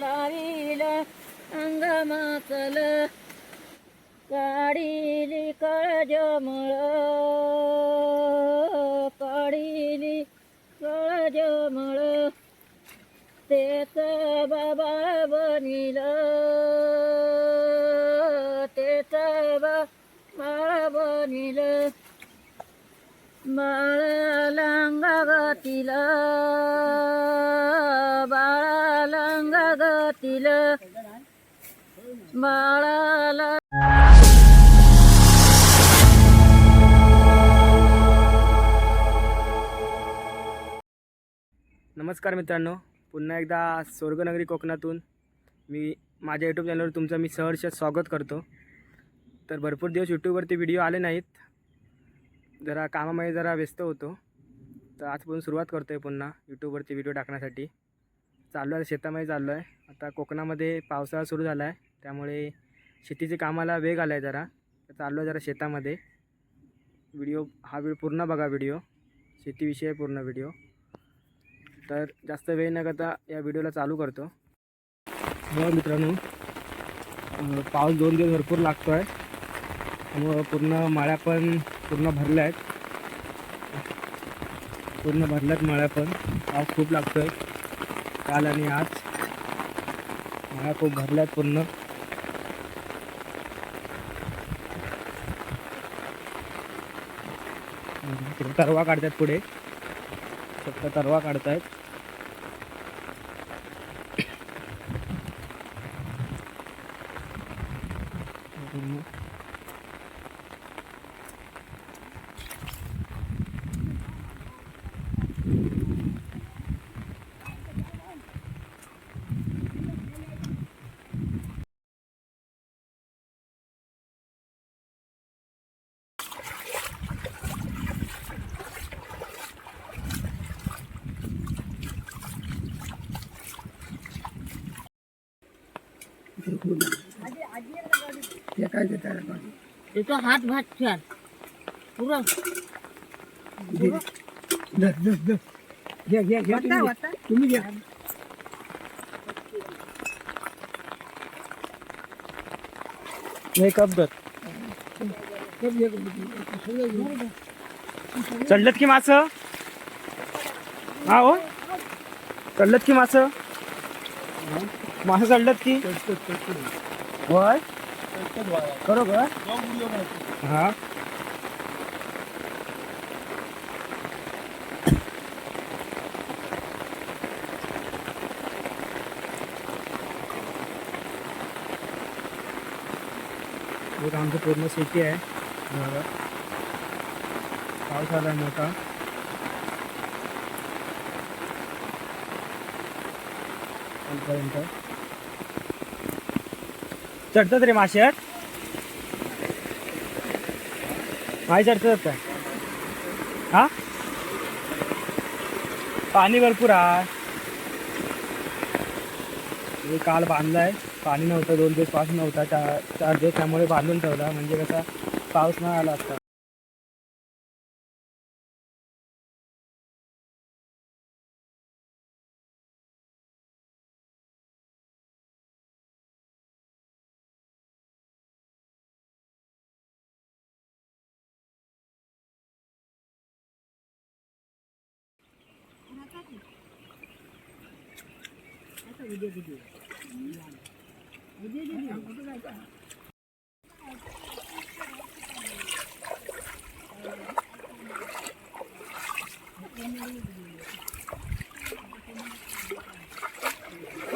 लावील अंगमाचल काढिली कळजमळ काढिली कळजमळ तेच बाबा बनिल तेच बाबा बनिल. बाळाला अंगागतील बाळाला नमस्कार मित्रांनो पुन्हा एकदा स्वर्गनगरी कोकणातून मी माझ्या यूट्यूब चॅनलवर तुमचं मी सहर्ष स्वागत करतो. तर भरपूर दिवस यूट्यूबवरती व्हिडिओ आले नाहीत. जरा कामामध्ये जरा व्यस्त होतो. तर आजपासून सुरुवात करतो आहे पुन्हा यूट्यूबवरती व्हिडिओ टाकण्यासाठी. चाललो आहे शेतामध्ये चाललो आहे. आता कोकणामध्ये पावसाळा सुरू झाला आहे त्यामुळे शेतीच्या कामाला वेग आला आहे जरा चाललो आहे जरा शेतामध्ये. व्हिडिओ हा वेळ पूर्ण बघा व्हिडिओ. शेतीविषयी आहे पूर्ण व्हिडिओ. तर जास्त वेळ न करता या व्हिडिओला चालू करतो. बघा मित्रांनो पाऊस दोन दिवस भरपूर लागतो आहे त्यामुळं पूर्ण माळ्या पण पूर्ण भरल्या आहेत पूर्ण भरल्यात माळ्या पण. पाऊस खूप लागतो आहे काल आणि आज. मला खूप भरल्यात पूर्ण. तरवा काढतात पुढे. फक्त तरवा काढतायत. त्याचा हात भात छान पुरं वाटा, तुम्ही घ्या नाही कप दर चढलत की मास? हा हो. चढलत की मास? मासं चढलत की? होय? हा. एक आमचं पूर्ण शेती आहे. बघा. पाऊस आला मोठा. कालपर्यंत चढतात रे मासे आठ मासे चढतात काय हा? पाणी भरपूर आहे. काल बांधलाय. पाणी नव्हतं दोन दिवस पाऊस नव्हता चार चार दिवस त्यामुळे बांधून ठेवला. म्हणजे कसा पाऊस नाही आला असता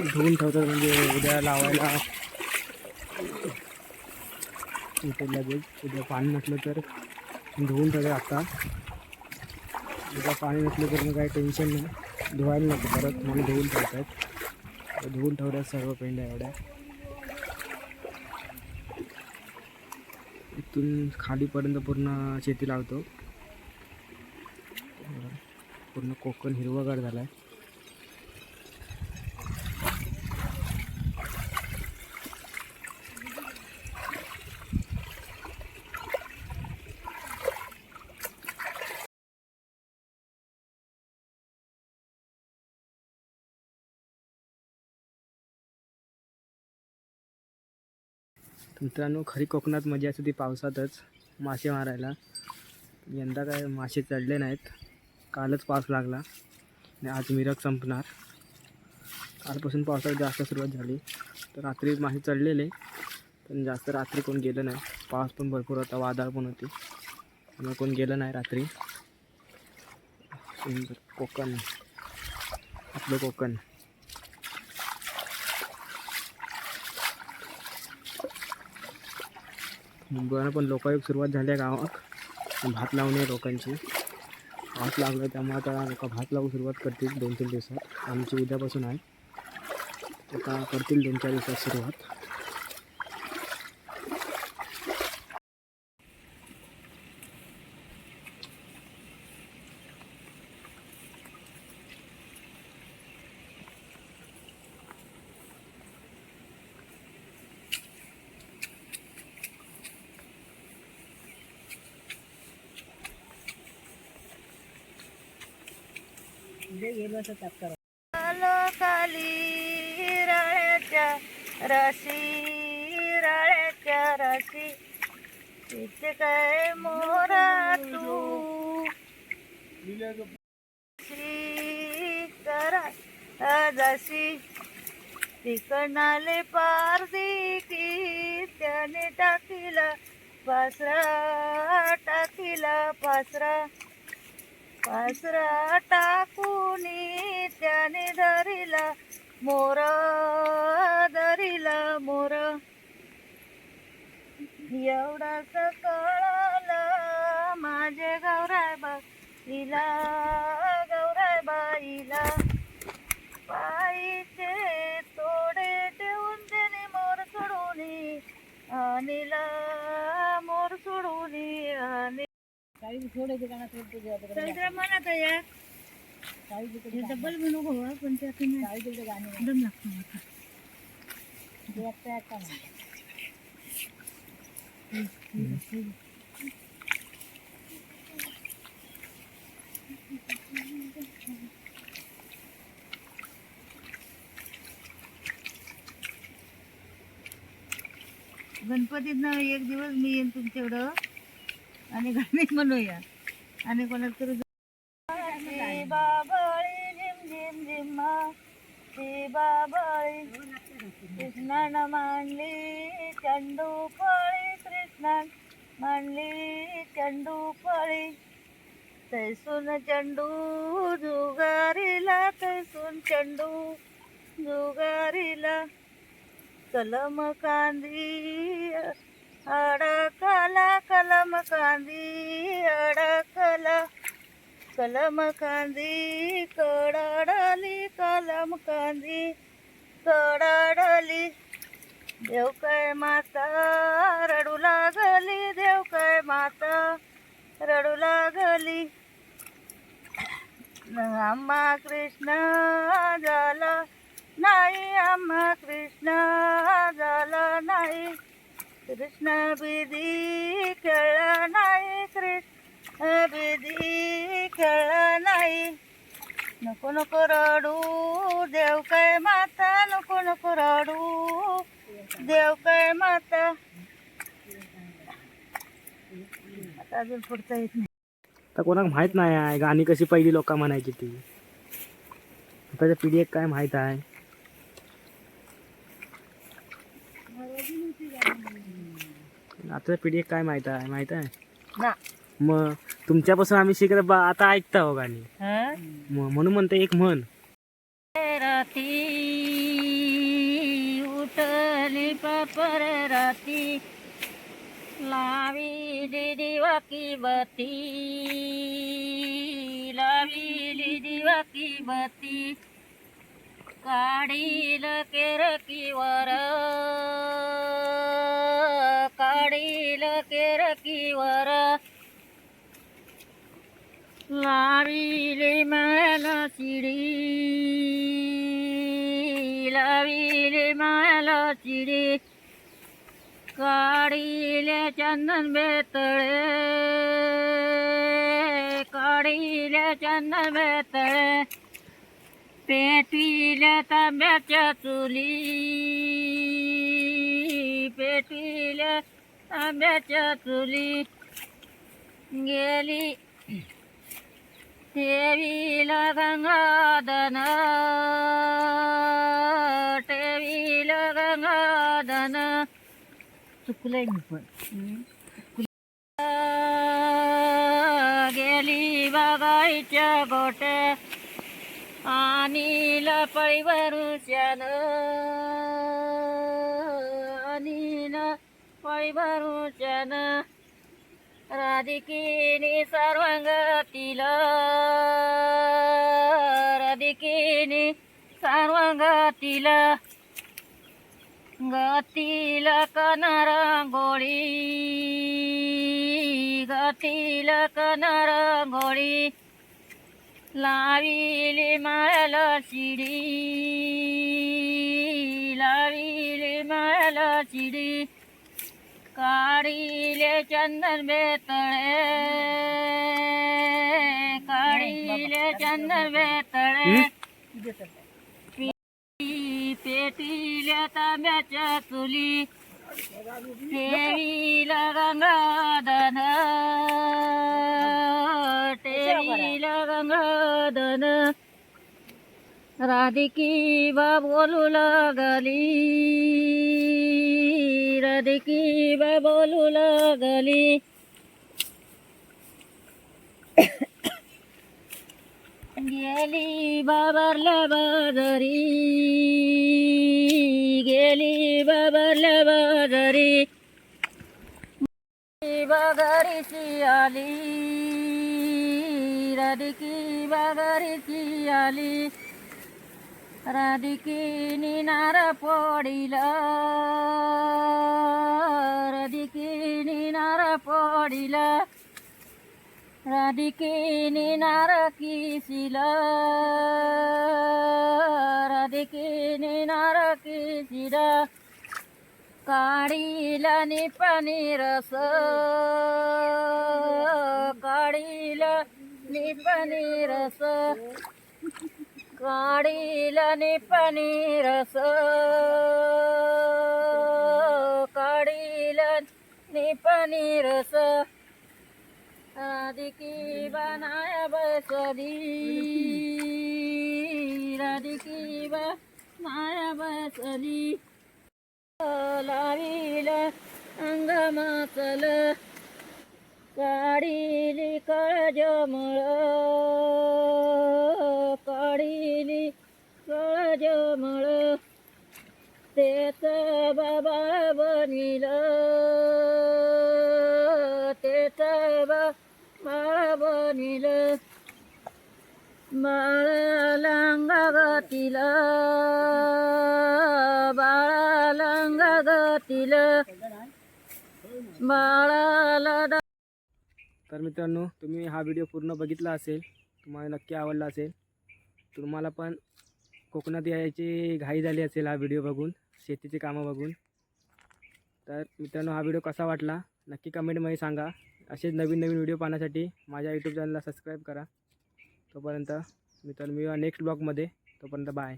धुवून ठेवतात म्हणजे उद्या लावायला. लगेच उद्या पाणी नसलं तर धुवून ठेवतात आता. उद्या पाणी नसलं तर मग काही टेन्शन नाही. धुवायला नको परत म्हणून धुवून ठेवतात. धुवून ठेवल्या सर्व पेंड्या एवढ्या. इथून खालीपर्यंत पूर्ण शेती लावतो. पूर्ण कोकण हिरवंगार झाला आहे मित्रांनो खरी कोकणात मजा असते ती पावसातच. मासे मारायला. यंदा काय मासे चढले नाहीत. कालच पाऊस लागला. आणि आज मिरग संपणार. कालपासून पावसाला जास्त सुरुवात झाली. तर रात्री मासे चढलेले. पण जास्त रात्री कोण गेलं नाही. पाऊस पण भरपूर होता. वादळ पण होती. त्यामुळे कोण गेलं नाही रात्री. कोकण. आपलं कोकण. मुंबईला पण लोकांची सुरुवात झाली आहे गावात. भात लावणे आहे लोकांची. भात लागलं त्यामुळे आता लोक भात लावून सुरुवात करतील दोन तीन दिवसात. आमची उद्यापासून आहे. आता करतील दोन चार दिवसात सुरुवात. खाली राळ्याच्या रशी राळ्याच्या रशी तिथे काय मोरा तू श्री करा जशी तिकणाले पारदी की त्याने टाकीला पासरा टाकीला पासरा पासरा टाकूनी त्याने धरिला मोर धरिला मोर. एवढाच कळाला माझे गौराय तिला म्हणत आहे या. हे डबल पण त्यातून दम लागतो मला. गणपतीत एक दिवस मी येईन तुमच्याकडं. आणि गाणी म्हणूया. आणि कोणाला तरी ती बाबळी झिम झिम झिम्मा मांडली चंडू फळी कृष्णान मांडली चंडू फळी तैसून चंडू जुगारीला तैसून चंडू जुगारीला कलम कांदी अडकला कलम कांदी अडकला कलम कांदी कडाडली कलम कांदी कडाडली. देव काय माता रडू लागली देव काय माता रडू लागली. आम्हा कृष्ण झाला नाही आम्हा कृष्ण झाला नाही. कृष्ण बिदी खेळला नाही कृष्ण बिदी खेळला नाही. नको नको रडू देव काय माता नको नको रडू देव काय माता. आता अजून पुढचं येत नाही. आता कोणाक माहीत नाही आहे गाणी कशी पहिली लोक म्हणायची ती. आताच्या एक काय माहीत आहे? आताच्या पिढीक काय माहीत आहे? माहीत आहे? ना. मग तुमच्यापासून आम्ही शिकत बा आता ऐकता हो गाणी. हा? म- म्हणून म्हणतो एक म्हण. राती उठली पापर राती लावी दिवा की बती. लावी दिवा की बती. काढील केरकी वर. काढील केरकी वर लाविले मला चिडी लाविले मला चिडी काढिले चंदन बेतळे. काढिले चंदन बेतळे. आंब्याच्या चुली गेली. देवीला गंगाधन ठेवीला गंगाधन. चुकलंय मी पण. गेली बागाईच्या गोट्या आणि लपळी भरुष्यान पळी भरुष्यान राधिकीने सर्वांगतीला राधिकीने सर्वांगतीला गतीला कनरांगोळी गतीला कनरांगोळी लाविली माळ्याला शिडी. लाविली माळ्याला शिडी. काढिले चंदन बेतळे. काढिले चंदन बेतळे. पी- तांब्याच्या चुली. ठेवीला गंगाधन. ठेवीला गंगाधन. राधिकी बा बोलू लागली. राधिकी बा बोलू लागली. गेली बाबरल्या बाजारी. गेली बाबरल्या बाजारी. बागारीची आली. राधिकी बागारीची आली. राधिकी निनार पोडिल. राधिकी नार पोडिल राधिकेने नारकीशील राधिकेने नारकीशील काढीला निपाणी रस काढीला निपाणी रस निपाणी रस राधिकी बनाया बसली राधिकी बनाया बसली लावील अंगमाचल. काढिली कळजमळ. काढिली कळजमळ. तेच बाबा बनिल तेच बाबा बनिल बाळालांगा गतील बाळालांगा गतील बाळाला तर मित्रांनो तुम्ही हा व्हिडिओ पूर्ण बघितला असेल तुम्हाला नक्की आवडला असेल तुम्हाला पण कोकणात यायची घाई झाली असेल हा व्हिडिओ बघून. शेतीची कामं बघून. तर मित्रांनो हा व्हिडिओ कसा वाटला? नक्की कमेंटमध्ये सांगा. असेच नवीन नवीन व्हिडिओ पाहण्यासाठी माझ्या यूट्यूब चॅनलला सबस्क्राईब करा. तोपर्यंत मित्रांनो मी नेक्स्ट ब्लॉगमध्ये. तोपर्यंत बाय